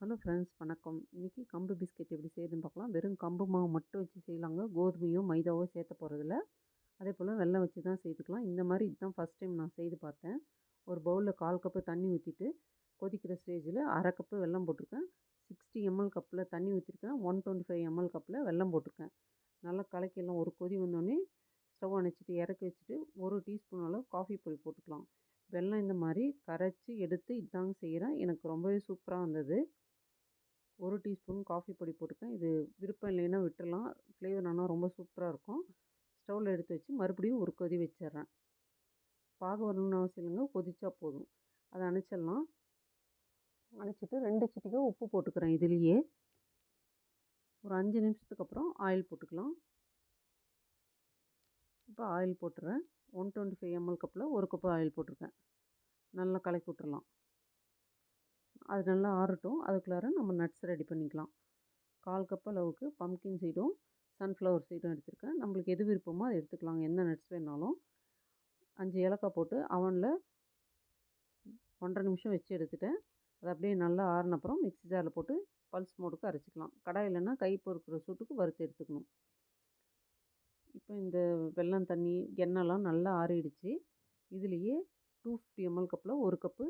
Hello friends வணக்கம். இன்றைக்கி கம்பு பிஸ்கெட் எப்படி செய்யுதுன்னு பார்க்கலாம். வெறும் கம்பு மாவு மட்டும் வச்சு செய்யலாங்க. கோதுமையோ மைதாவோ சேர்த்த போகிறதில்ல அதே போல் வெல்லம் வச்சு தான் செய்துக்கலாம். இந்த மாதிரி இதுதான் ஃபஸ்ட் டைம் நான் செய்து பார்த்தேன். ஒரு பவுலில் கால் கப்பு தண்ணி ஊற்றிட்டு கொதிக்கிற ஸ்டேஜில் அரை கப்பு வெல்லம் போட்டிருக்கேன். சிக்ஸ்டி எம்எல் கப்பில் தண்ணி ஊற்றிருக்கேன் ஒன் டுவெண்ட்டி ஃபைவ் எம்எல் கப்பில் வெல்லம் போட்டிருக்கேன். நல்லா கலக்கிடலாம் ஒரு கொதி வந்தோடனே ஸ்டவ் அணைச்சிட்டு இறக்கி வச்சுட்டு ஒரு டீஸ்பூன் அளவு காஃபி பொடி போட்டுக்கலாம். வெல்லம் இந்த மாதிரி கரைச்சி எடுத்து இதாங்க செய்கிறேன் எனக்கு ரொம்பவே சூப்பராக வந்தது. ஒரு டீஸ்பூன் காஃபி பொடி போட்டுக்கேன் இது விருப்பம் இல்லைன்னா விட்டுடலாம் ஃப்ளேவர் ஆனால் ரொம்ப சூப்பராக இருக்கும். ஸ்டவ்வில் எடுத்து வச்சு மறுபடியும் ஒரு கொதி வச்சிடுறேன் பாக வரணும்னு அவசியம் இல்லைங்க. கொதிச்சா போதும். அதை அணைச்சிடலாம் அணைச்சிட்டு ரெண்டு சிட்டிக்கை உப்பு போட்டுக்கிறேன் இதுலேயே. ஒரு அஞ்சு நிமிஷத்துக்கு அப்புறம் ஆயில் போட்டுக்கலாம். இப்போ ஆயில் போட்டுறேன். ஒன் டுவெண்ட்டி ஃபைவ் எம்எல் கப்பில் ஒரு கப்பு ஆயில் போட்டிருக்கேன். நல்லா கலக்கி விட்டுறலாம். அது நல்லா ஆறட்டும். அதுக்குள்ளார நம்ம நட்ஸ் ரெடி பண்ணிக்கலாம். கால் கப் அளவுக்கு பம்கின் சீடும் சன்ஃப்ளவர் சீடும் எடுத்திருக்கேன். நம்மளுக்கு எது விருப்பமோ அதை எடுத்துக்கலாங்க எந்த நட்ஸ் வேணாலும். அஞ்சு ஏலக்காய் போட்டு அவனில் ஒன்றரை நிமிஷம் வச்சு எடுத்துட்டேன். அது அப்படியே நல்லா ஆறினப்புறம் மிக்ஸி ஜாரில் போட்டு பல்ஸ் மோடுக்கு அரைச்சிக்கலாம். கடை இல்லைன்னா கை பொறுக்கிற சூட்டுக்கு வறுத்து எடுத்துக்கணும். இப்போ இந்த வெல்லம் தண்ணி எண்ணெய்லாம் நல்லா ஆறிடுச்சு. இதுலேயே டூ ஃபிஃப்டி எம்எல் கப்பில் ஒரு கப்பு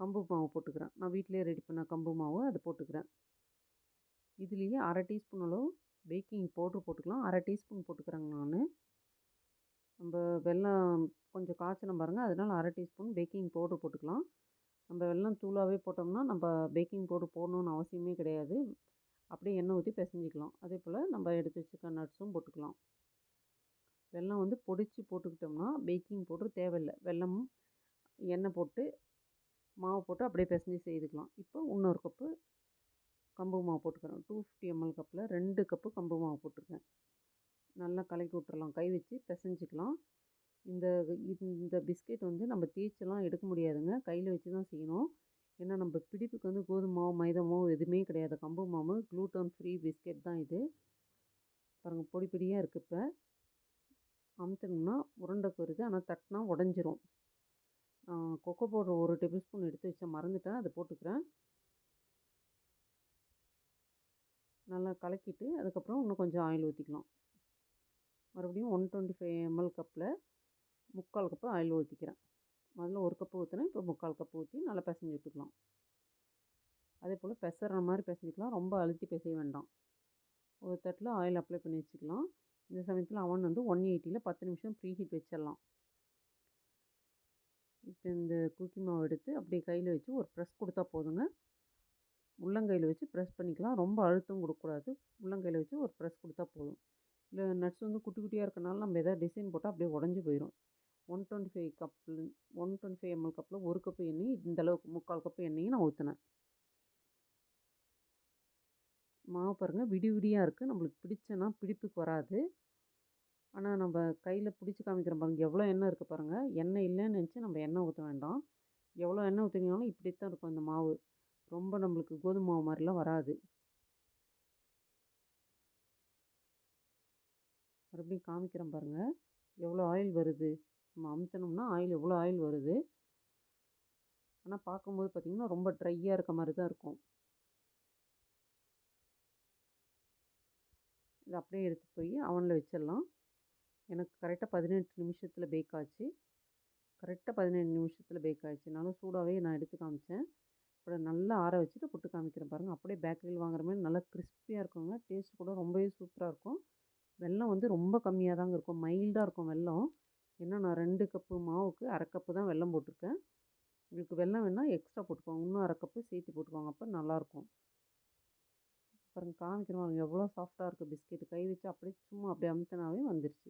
கம்பு மாவு போட்டுக்கிறேன். நான் வீட்டிலே ரெடி பண்ண கம்பு மாவு அதை போட்டுக்கிறேன். இதுலேயே அரை டீஸ்பூன் அளவு பேக்கிங் பவுட்ரு போட்டுக்கலாம். அரை டீஸ்பூன் போட்டுக்கிறேங்க நான். நம்ம வெள்ளம் கொஞ்சம் காய்ச்சணும் பாருங்கள் அதனால் அரை டீஸ்பூன் பேக்கிங் பவுட்ரு போட்டுக்கலாம். நம்ம வெள்ளம் தூளாகவே போட்டோம்னா நம்ம பேக்கிங் பவுட்ரு போடணுன்னு அவசியமே கிடையாது. அப்படியே எண்ணெய் ஊற்றி பிசைஞ்சிக்கலாம். அதே போல் நம்ம எடுத்து வச்சுக்க நட்ஸும் போட்டுக்கலாம். வெல்லம் வந்து பொடிச்சு போட்டுக்கிட்டோம்னா பேக்கிங் பவுட்ரு தேவையில்லை. வெல்லமும் எண்ணெய் போட்டு மாவு போட்டு அப்படியே பிசைஞ்சு செய்துக்கலாம். இப்போ இன்னொரு கப்பு கம்பு மாவு போட்டுக்கிறோம் டூ ஃபிஃப்டி எம்எல் கப்பில் ரெண்டு கப்பு கம்பு மாவு போட்டிருக்கேன். நல்லா கலக்கி விட்டுறலாம். கை வச்சு பிசைஞ்சிக்கலாம். இந்த இந்த பிஸ்கெட் வந்து நம்ம தேய்ச்செல்லாம் எடுக்க முடியாதுங்க. கையில் வச்சு தான் செய்யணும். ஏன்னா நம்ம பிடிப்புக்கு வந்து கோதுமாவோ மைதமோ மைதா எதுவுமே கிடையாது. கம்பு மாவு க்ளூட்டன் ஃப்ரீ பிஸ்கெட் தான் இது. பாருங்கள் பொடி பொடியாக இருக்குது இப்போ. அமுத்துனோம்னா உருண்டை வருது ஆனால் தட்டினா உடஞ்சிரும். கொக்கோ பவுடர் ஒரு டேபிள் ஸ்பூன் எடுத்து வச்சேன் மறந்துட்டேன். அதை போட்டுக்கிறேன். நல்லா கலக்கிட்டு அதுக்கப்புறம் இன்னும் கொஞ்சம் ஆயில் ஊற்றிக்கலாம் மறுபடியும் ஒன் டுவெண்ட்டி ஃபைவ் எம்எல் கப்பில் முக்கால் கப்பு ஆயில் ஊற்றிக்கிறேன் முதல்ல ஒரு கப்பு ஊற்றினேன் இப்போ முக்கால் கப்பு ஊற்றி நல்லா பிசைஞ்சு விட்டுக்கலாம். அதே போல் பெசற மாதிரி பிசைஞ்சிக்கலாம். ரொம்ப அழுத்தி பிசைய வேண்டாம். ஒரு தட்டில் ஆயில் அப்ளை பண்ணி வச்சுக்கலாம். இந்த சமயத்தில் அவன் வந்து ஒன் எயிட்டியில் பத்து நிமிஷம் ப்ரீ ஹீட் வச்சிடலாம். இப்போ இந்த குக்கி மாவு எடுத்து அப்படியே கையில் வச்சு ஒரு ப்ரெஸ் கொடுத்தா போதுங்க. உள்ளங்கையில் வச்சு ப்ரெஸ் பண்ணிக்கலாம். ரொம்ப அழுத்தம் கொடுக்கக்கூடாது. உள்ளங்கையில் வச்சு ஒரு ப்ரெஸ் கொடுத்தா போதும். இல்லை நட்ஸ் வந்து குட்டி குட்டியாக இருக்கனால நம்ம எதாவது டிசைன் போட்டால் அப்படியே உடஞ்சி போயிடும் ஒன் டுவெண்ட்டி ஃபைவ் கப்பில் ஒன் டுவெண்ட்டி ஃபைவ் எம்எல் கப்பில் ஒரு கப்பு எண்ணெய் இந்த அளவுக்கு முக்கால் கப்பு எண்ணெயும் நான் ஊற்றினேன் மாவு பாருங்கள் விடி விடியாக இருக்குது நம்மளுக்கு பிடிச்சனா பிடிப்புக்கு வராது. ஆனால் நம்ம கையில் பிடிச்சி காமிக்கிறோம் பாருங்கள் எவ்வளோ எண்ணெய் இருக்குது பாருங்கள் எண்ணெய் இல்லைன்னு நினச்சி நம்ம எண்ணெய் ஊற்ற வேண்டாம். எவ்வளோ எண்ணெய் ஊற்றினாலும் இப்படி தான் இருக்கும் இந்த மாவு. ரொம்ப நம்மளுக்கு கோதுமை மாவு மாதிரிலாம் வராது. மறுபடியும் காமிக்கிறேன் பாருங்கள் எவ்வளோ ஆயில் வருது? நம்ம அமுத்தணும்னா ஆயில் எவ்வளோ ஆயில் வருது? ஆனால் பார்க்கும்போது பார்த்திங்கன்னா ரொம்ப ட்ரையாக இருக்க மாதிரி தான் இருக்கும். இது அப்படியே எடுத்துகிட்டு போய் அவனில் வச்சிடலாம். எனக்கு கரெக்டாக பதினெட்டு நிமிஷத்தில் பேக் ஆச்சு. கரெக்டாக பதினெட்டு நிமிஷத்தில் பேக் ஆச்சு நல்லா சூடாகவே நான் எடுத்து காமிச்சேன். இப்போ நல்லா ஆற வச்சுட்டு புட்டு காமிக்கிறேன் பாருங்கள் அப்படியே பேக்கரியில் வாங்குற மாதிரி நல்லா கிறிஸ்பியாக இருக்குங்க. டேஸ்ட் கூட ரொம்பவே சூப்பராக இருக்கும். வெல்லம் வந்து ரொம்ப கம்மியாக தாங்க இருக்கும். மைல்டாக இருக்கும் வெல்லம். ஏன்னா நான் ரெண்டு கப்பு மாவுக்கு அரை கப்பு தான் வெல்லம் போட்டிருக்கேன். உங்களுக்கு வெல்லம் வேணால் எக்ஸ்ட்ரா போட்டுக்கோங்க. இன்னும் அரை கப்பு சேர்த்து போட்டுக்கோங்க. அப்போ நல்லாயிருக்கும் பாருங்கள் காமிக்கிறோம் எவ்வளோ சாஃப்டாக இருக்குது பிஸ்கெட்டு கை வச்சு அப்படியே சும்மா அப்படியே அமுத்தினாவே வந்துருச்சு.